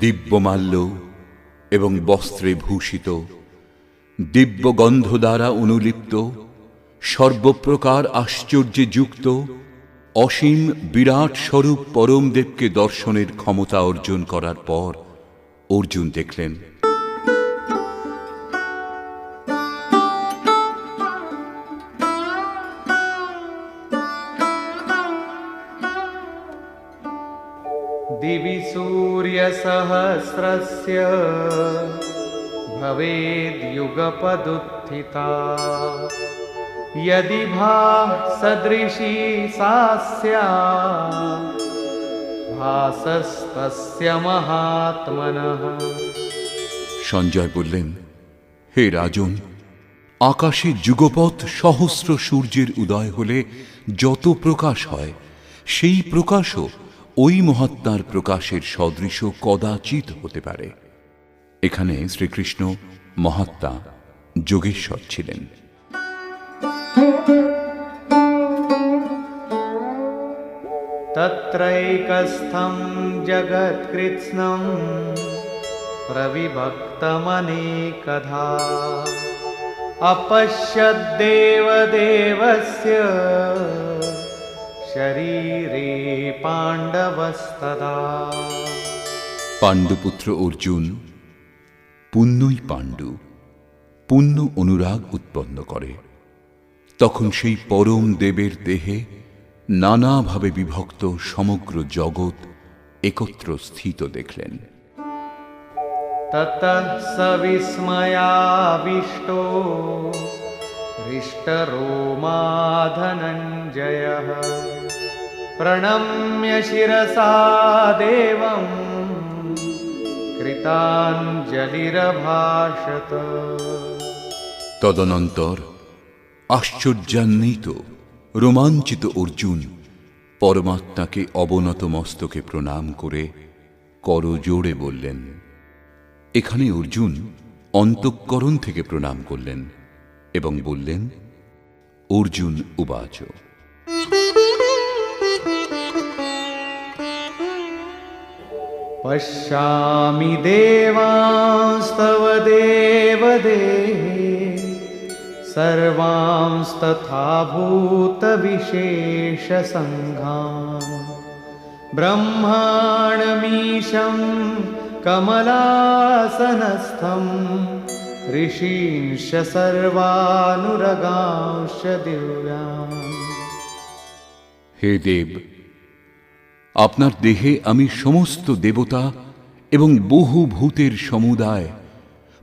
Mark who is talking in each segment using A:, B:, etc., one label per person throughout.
A: দিব্যমাল্য এবং বস্ত্রে ভূষিত দিব্য গন্ধ দ্বারা অনুলিপ্ত, সর্বপ্রকার আশ্চর্যে যুক্ত, অসীম বিরাট স্বরূপ পরমদেবকে দর্শনের ক্ষমতা অর্জন করার পর অর্জুন দেখলেন।
B: सूर्यसहस्रस्य भवेद्युगपदुत्थिता यदि भा सदृशी सा स्यात् भासस्तस्य महात्मनः
A: সঞ্জয় বললেন হে রাজন আকাশে যুগপথ সহস্র সূর্যের উদয় হলে যত প্রকাশ হয় সেই প্রকাশও ওই মহাত্মার প্রকাশের সদৃশ কদাচিৎ হতে পারে এখানে শ্রীকৃষ্ণ মহাত্মা যোগেশ্বর ছিলেন
B: तत्रैकस्थं जगत्कृत्स्नं प्रविभक्तमनेकधा अपश्यद्देवदेवस्य शरीरे পাণ্ডবস্তদা
A: পাণ্ডুপুত্র অর্জুন পুণ্যই পাণ্ডু পুণ্য অনুরাগ উৎপন্ন করে তখন সেই পরম দেবের দেহে নানাভাবে বিভক্ত সমগ্র জগৎ একত্র স্থিত দেখলেন।
B: তত সবিস্ময়াবিষ্ট হৃষ্টরোমাধনঞ্জয় प्रणम्य शिरसा देवम् कृताञ्जलिरभाषत
A: তদনন্তর আশ্চর্যান্বিত রোমাঞ্চিত অর্জুন পরমাত্মাকে অবনত মস্তকে প্রণাম করে করজোড়ে বললেন এখানে অর্জুন অন্তঃকরণ থেকে প্রণাম করলেন এবং বললেন অর্জুন উবাচ
B: पश्यामि देवांस्तव देवदेहे सर्वांस्तथा भूतविशेषसङ्घान्। ब्रह्माणमीशं कमलासनस्थं ऋषींश सर्वानुरगांश दिव्यान्।
A: हे देव আপনার দেহে আমি সমস্ত দেবতা এবং বহু ভূতের সমুদায়,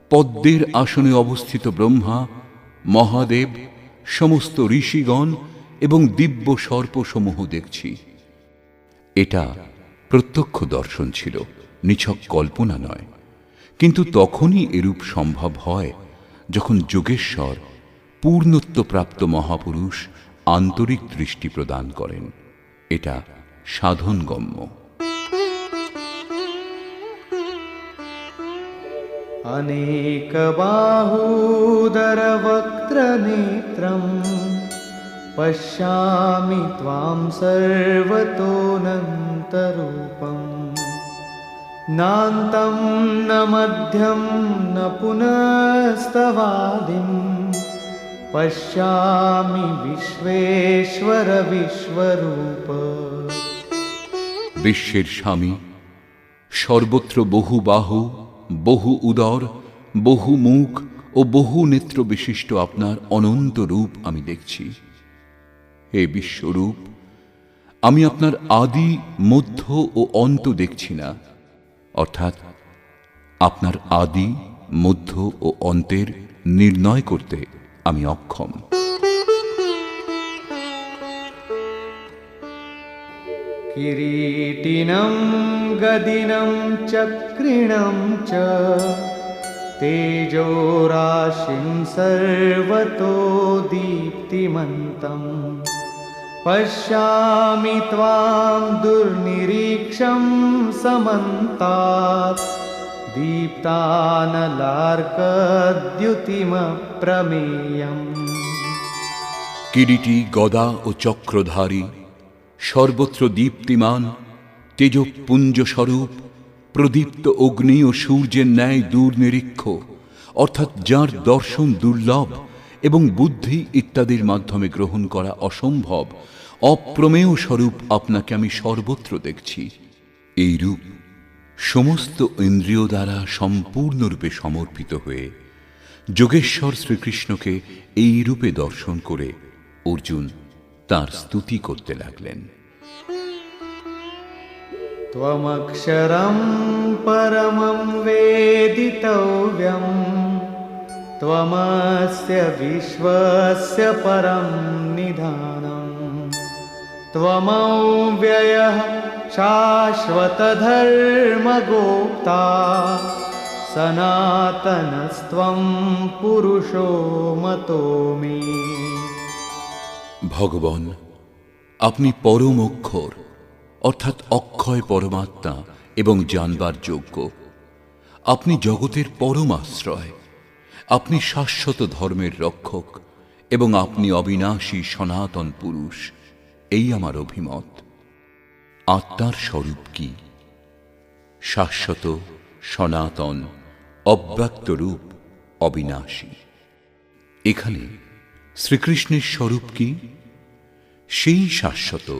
A: পদ্মের আসনে অবস্থিত ব্রহ্মা, মহাদেব, সমস্ত ঋষিগণ এবং দিব্য সর্পসমূহ দেখছি। এটা প্রত্যক্ষ দর্শন ছিল, নিছক কল্পনা নয়। কিন্তু তখনই এরূপ সম্ভব হয় যখন যোগেশ্বর পূর্ণত্বপ্রাপ্ত মহাপুরুষ আন্তরিক দৃষ্টি প্রদান করেন। এটা সাধনগম্য
B: अनेकबाहूदरवक्त्रनेत्रम् पश्यामि त्वां सर्वतोऽनन्तरूपम् नान्तं न मध्यं न पुनस्तवादिं पश्यामि विश्वेश्वर विश्वरूप
A: বিশ্বের স্বামী, সর্বত্র বহু বাহু, বহু উদর, বহু মুখ ও বহু নেত্র বিশিষ্ট আপনার অনন্ত রূপ আমি দেখছি। হে বিশ্বরূপ, আমি আপনার আদি, মধ্য ও অন্ত দেখছি না। অর্থাৎ, আপনার আদি, মধ্য ও অন্তের নির্ণয় করতে আমি অক্ষম।
B: किरीटिनं गदिनं चक्रिणं च तेजोराशिं सर्वतो दीप्तिमन्तम् पश्यामि त्वां दुर्निरीक्षं समन्तात् दीप्तानलार्कद्युतिमप्रमेयम्
A: কিরিটি গদা ও চক্রধারী সর্বত্র দীপ্তিমান, তেজপুঞ্জ স্বরূপ, প্রদীপ্ত অগ্নি ও সূর্যের ন্যায় দূরনিরীক্ষ অর্থাৎ যার দর্শন দুর্লভ এবং বুদ্ধি ইত্যাদির মাধ্যমে গ্রহণ করা অসম্ভব, অপ্রমেয় স্বরূপ আপনাকে আমি সর্বত্র দেখছি। এই রূপ সমস্ত ইন্দ্রিয় দ্বারা সম্পূর্ণরূপে সমর্পিত হয়ে যোগেশ্বর শ্রীকৃষ্ণকে এই রূপে দর্শন করে অর্জুন তার স্তুতি করতে লাগলেন।
B: त्वमक्षरं परमं वेदितव्यम् त्वमस्य विश्वस्य परं निधानम् त्वमव्ययः शाश्वतधर्मगोप्ता सनातनस्त्वं पुरुषो मतो मे
A: ভগবান আপনি পরম অক্ষর অর্থাৎ অক্ষয় পরমাত্মা এবং জানবার যোগ্য। আপনি জগতের পরম আশ্রয়। আপনি শাশ্বত ধর্মের রক্ষক এবং আপনি অবিনাশী সনাতন পুরুষ। এই আমার অভিমত। আত্মার স্বরূপ কি? শাশ্বত, সনাতন, অব্যক্ত রূপ, অবিনাশী। এখানে শ্রীকৃষ্ণের স্বরূপ কি? সেই শাশ্বত,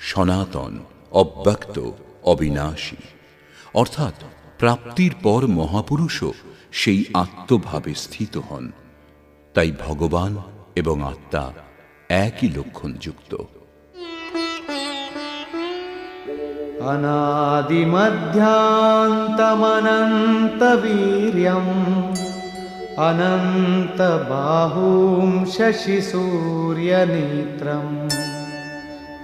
A: সনাতন অব্যক্ত অবিনাশী অর্থাৎ প্রাপ্তির পর মহাপুরুষও সেই আত্মভাবে স্থিত হন তাই ভগবান এবং আত্মা একই লক্ষণযুক্ত
B: अनादिमध्यान्तमनन्तवीर्यम् अनन्तबाहुं शशिसूर्यनेत्रम्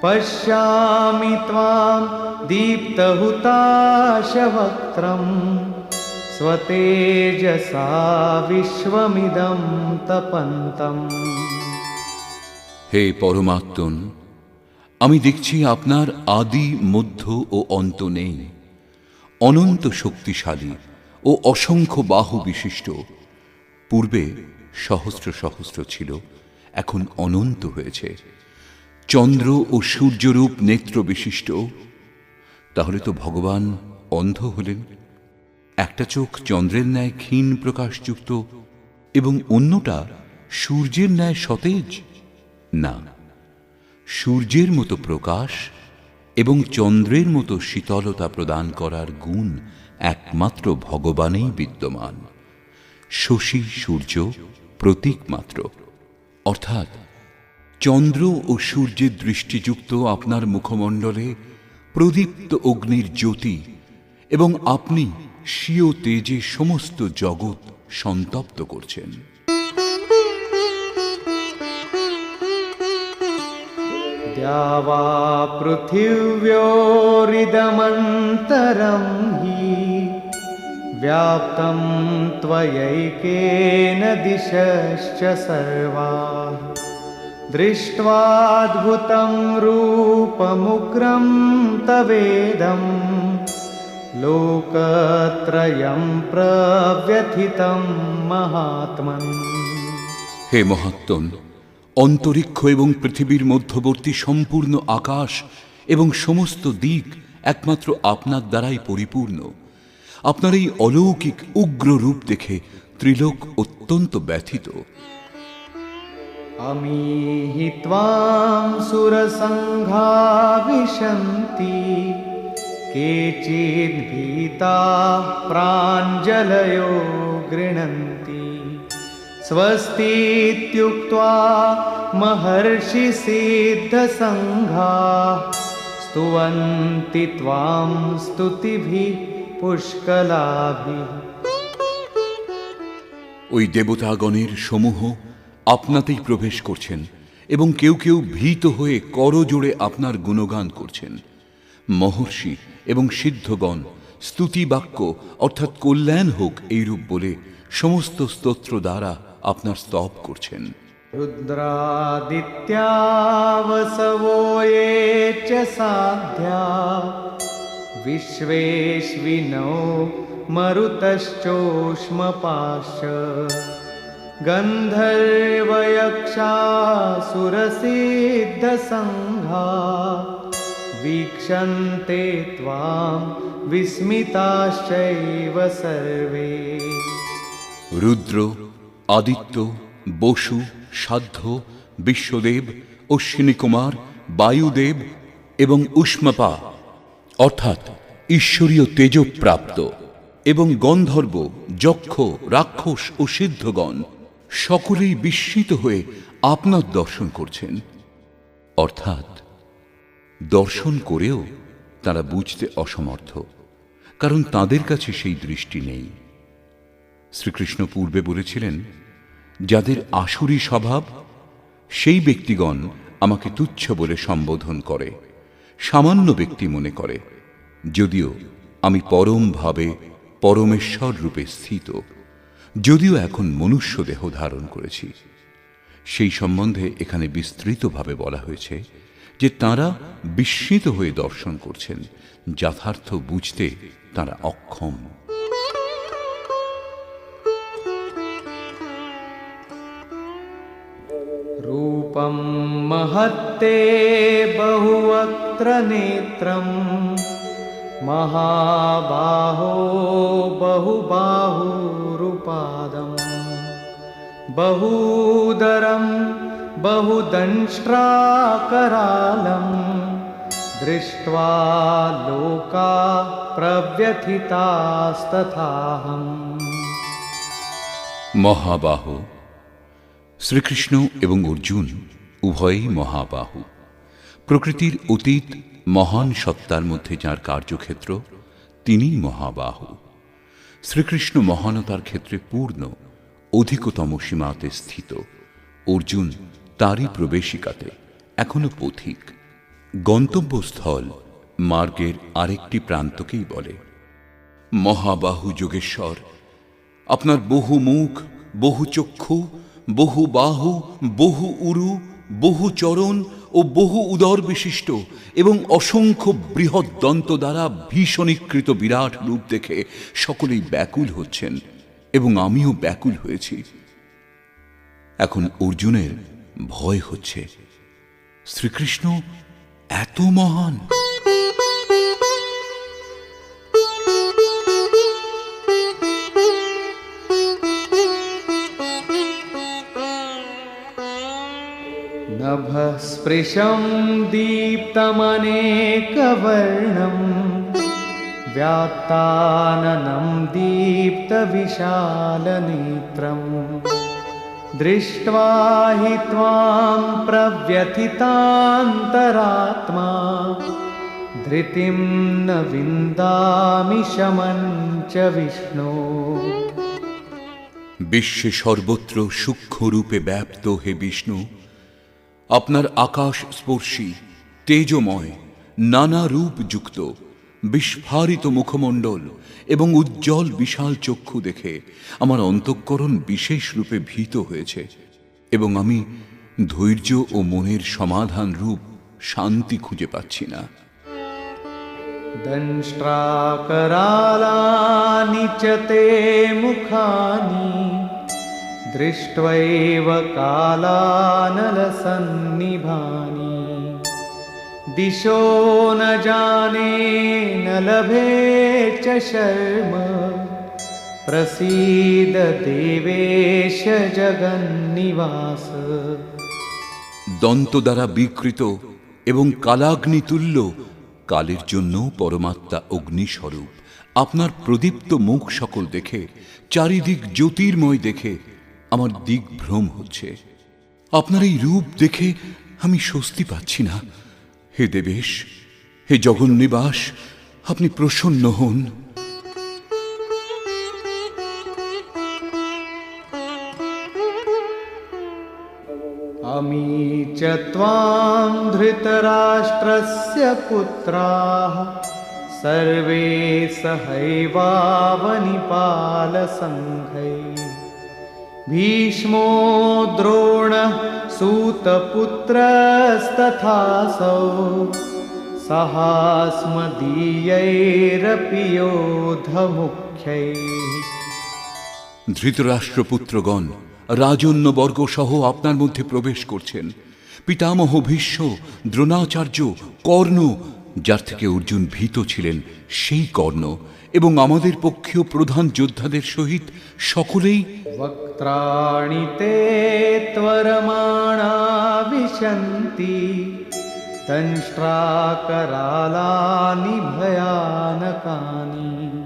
B: पश्यामि त्वां दीप्तहुताशवक्त्रम् स्वतेजसा विश्वमिदं तपन्तम्
A: হে পরমাত্মন আমি দেখছি আপনার আদি মধ্য ও অন্ত নেই অনন্ত শক্তিশালী ও অসংখ্য বাহু বিশিষ্ট পূর্বে সহস্র সহস্র ছিল এখন অনন্ত হয়েছে চন্দ্র ও সূর্যরূপ নেত্র বিশিষ্ট তাহলে তো ভগবান অন্ধ হলেন। একটা চোখ চন্দ্রের ন্যায় ক্ষীণ প্রকাশযুক্ত এবং অন্যটা সূর্যের ন্যায় সতেজ? না, সূর্যের মতো প্রকাশ এবং চন্দ্রের মতো শীতলতা প্রদান করার গুণ একমাত্র ভগবানেই বিদ্যমান। শশী সূর্য প্রতীক মাত্র, অর্থাৎ চন্দ্র ও সূর্যের দৃষ্টিযুক্ত আপনার মুখমণ্ডলে প্রদীপ্ত অগ্নির জ্যোতি এবং আপনি স্বীয় তেজে সমস্ত জগৎ সন্তপ্ত করছেন
B: द्यावा पृथिव्योरिदमन्तरं हि व्याप्तं त्वयैकेन दिशश्च सर्वा दृष्ट्वाद्भुतं रूपमुग्रं तवेदं लोकत्रयं प्रव्यथितं महात्मन्
A: হে মহাত্মন অন্তরিক্ষ এবং পৃথিবীর মধ্যবর্তী সম্পূর্ণ আকাশ এবং সমস্ত দিক একমাত্র আপনার দ্বারাই পরিপূর্ণ আপনার এই অলৌকিক উগ্র রূপ দেখে ত্রিলোক অত্যন্ত ব্যথিত
B: अमीहि त्वां सुरसङ्घा विशन्ति केचिद्भीताः प्राञ्जलयो गृह्णन्ति स्वस्तीत्युक्त्वा महर्षिसिद्धसङ्घाः स्तुवन्ति त्वां स्तुतिभिः पुष्कलाभिः
A: ওই দেবতাগণের সমূহ আপনাতেই প্রবেশ করছেন এবং কেউ কেউ ভীত হয়ে করজোড়ে আপনার গুণগান করছেন মহর্ষি এবং সিদ্ধগণ স্তুতি বাক্য অর্থাৎ কল্যাণ হোক এইরূপ বলে সমস্ত স্তোত্র দ্বারা আপনার স্তব করছেন
B: रुद्रादित्या वसवो ये च साध्या विश्वेश्विनो मरुतश्चोष्मपाश्च गन्धर्वयक्षासुरसिद्धसङ्घा वीक्षन्ते त्वां विस्मिताश्चैव सर्वे
A: রুদ্র আদিত্য বসু সাধ্য বিশ্বদেব অশ্বিনী কুমার বায়ুদেব এবং উষ্মপা অর্থাৎ ঈশ্বরীয় তেজপ্রাপ্ত এবং গন্ধর্ব যক্ষ রাক্ষস ও সিদ্ধগণ সকলেই বিস্মিত হয়ে আপনার দর্শন করছেন। অর্থাৎ, দর্শন করেও তারা বুঝতে অসমর্থ, কারণ তাদের কাছে সেই দৃষ্টি নেই। শ্রীকৃষ্ণ পূর্বে বলেছিলেন, যাদের আসুরি স্বভাব, সেই ব্যক্তিগণ আমাকে তুচ্ছ বলে সম্বোধন করে, সামান্য ব্যক্তি মনে করে, যদিও আমি পরমভাবে পরমেশ্বর রূপে স্থিত। যদিও এখন মনুষ্য দেহ ধারণ করেছি। সেই সম্বন্ধে এখানে বিস্তৃতভাবে বলা হয়েছে যে তারা বিস্মিত হয়ে দর্শন করছেন, যথার্থ বুঝতে তারা অক্ষম।
B: রূপম মহত্তে বহুবক্র নেত্রম, মহাবাহো বহুবাহুর बहुबाहुरुपादम् बहूदरं बहुदंष्ट्राकरालम् दृष्ट्वा लोका प्रव्यथितास्तथाहम्
A: মহাবাহ শ্রীকৃষ্ণ এবং অর্জুন উভয়ই মহাবাহু প্রকৃতির অতীত মহান সত্তার মধ্যে যার কার্যক্ষেত্র তিনিই মহাবাহু শ্রীকৃষ্ণ মহানতার ক্ষেত্রে পূর্ণ, অধিকতম সীমাতে স্থিত। অর্জুন তারই প্রবেশিকাতে এখনও পথিক। গন্তব্যস্থল মার্গের আরেকটি প্রান্তকেই বলে। মহাবাহু যোগেশ্বর, আপনার বহু মুখ বহু চক্ষু, বহু বাহু, বহু উরু বহু চরণ ও বহু উদর বিশিষ্ট এবং অসংখ্য বৃহৎ দন্ত দ্বারা ভীষণীকৃত বিরাট রূপ দেখে সকলেই ব্যাকুল হচ্ছেন এবং আমিও ব্যাকুল হয়েছি। এখন অর্জুনের ভয় হচ্ছে। শ্রীকৃষ্ণ এত মহান!
B: नभस्पृशं दीप्तमनेकवर्णम् व्यात्ताननं दीप्तविशालनेत्रम् दृष्ट्वा हि त्वां प्रव्यथितान्तरात्मा धृतिं न विन्दामि शमं च विष्णो
A: বিশ্বে সর্বত্র সূক্ষ্ম রূপে ব্যাপ্ত হে বিষ্ণু আপনার আকাশ স্পর্শী তেজময়, নানা রূপ যুক্ত, বিস্ফারিত মুখমণ্ডল এবং উজ্জ্বল বিশাল চক্ষু দেখে আমার অন্তঃকরণ বিশেষ রূপে ভীত হয়েছে এবং আমি ধৈর্য ও মনের সমাধান রূপ শান্তি খুঁজে পাচ্ছি না।
B: দন্ষ্ট্রাকরালানি নিচতে মুখানি दृष्ट्वैव कालानलसन्निभानि दिशो न जाने न लभे च शर्म प्रसीद देवेश जगन्निवास
A: দন্ত দ্বারা বিকৃত এবং কালাগ্নি তুল্য কালের জন্য পরমাত্মা অগ্নিস্বরূপ আপনার প্রদীপ্ত মুখ সকল দেখে চারিদিক জ্যোতির্ময় দেখে আমার দিক ভ্রম হচ্ছে। আপনার এই রূপ দেখে আমি স্বস্তি পাচ্ছি না। হে দেবেশ, হে জগন্নিবাস আপনি প্রসন্ন হন।
B: আমি চত্বাম ধৃতরাষ্ট্রস্য পুত্রাহ সর্বে সহৈবাবনিপালসংঘে। भीष्मो द्रोणः सूतपुत्रस्तथासौ सहास्मदीयैरपि योधमुख्यैः
A: ধৃতরাষ্ট্রপুত্রগণ রাজন্যবর্গ সহ আপনার মধ্যে প্রবেশ করছেন পিতামহ ভীষ্ম দ্রোণাচার্য কর্ণ যার থেকে অর্জুন ভীত ছিলেন সেই কর্ণ এবং আমাদের পক্ষেও প্রধান যোদ্ধাদের সহিত সকলেই
B: বক্ত্রাণিতে ত্বরমাণা বিশন্তি তন্ষ্ট্রাকরালানি ভয়ানকানি।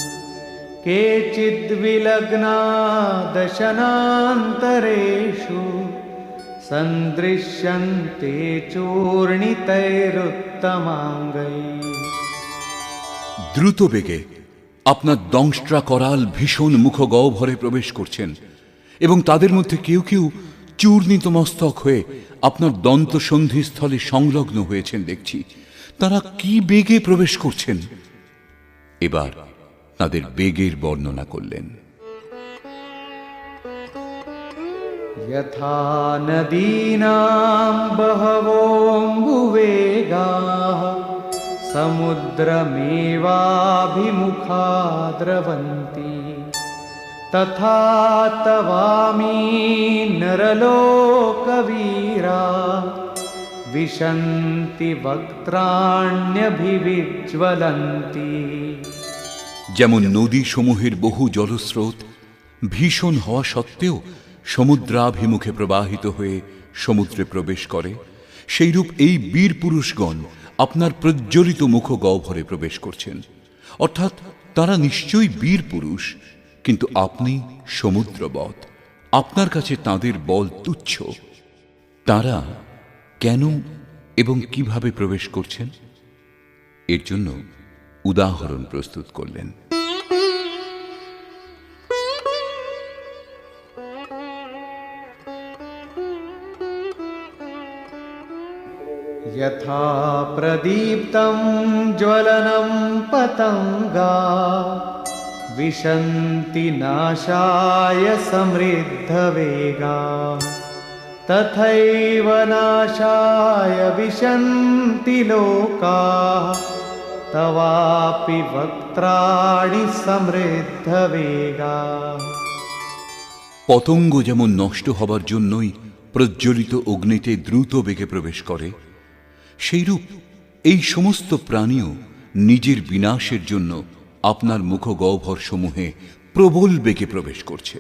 B: কেচিদ্বিলগ্না দশনান্তরেষু সন্দৃশ্যন্তে চূর্ণিতৈরুত্ত
A: দ্রুত বেগে আপনার দংষ্ট্রা করাল ভীষণ মুখ গহ্বরে প্রবেশ করছেন এবং তাদের মধ্যে কেউ কেউ চূর্ণিত মস্তক হয়ে আপনার দন্ত সন্ধিস্থলে সংলগ্ন হয়েছেন দেখছি তারা কি বেগে প্রবেশ করছেন এবার তাদের বেগের বর্ণনা করলেন
B: यथा नदीनां बहवोऽम्बुवेगाः समुद्रमेवाभिमुखा द्रवन्ति तथा तवामी नरलोकवीरा विशन्ति वक्त्राण्यभिविज्वलन्ति
A: যেমন নদী সমূহের বহু জলস্রোত ভীষণ হওয়া সত্ত্বেও সমুদ্রাভিমুখে প্রবাহিত হয়ে সমুদ্রে প্রবেশ করে সেইরূপ এই বীর পুরুষগণ আপনার প্রজ্জ্বলিত মুখ গহ্বরে প্রবেশ করছেন। অর্থাৎ তারা নিশ্চয়ই বীর পুরুষ, কিন্তু আপনি সমুদ্রবৎ আপনার কাছে তাদের বল তুচ্ছ। তারা কেন এবং কীভাবে প্রবেশ করছেন? এর জন্য উদাহরণ প্রস্তুত করলেন।
B: यथा प्रदीप्तं ज्वलनं पतङ्गा विशन्ति नाशाय समृद्धवेगा तथैव नाशाय विशन्ति लोकाः तवापि वक्त्राणि समृद्धवेगा
A: পতঙ্গ যেমন নষ্ট হবার জন্যই প্রজ্বলিত অগ্নিতে দ্রুত বেগে প্রবেশ করে সেইরূপ এই সমস্ত প্রাণীও নিজের বিনাশের জন্য আপনার মুখগহ্বর সমূহে প্রবল বেগে প্রবেশ করছে।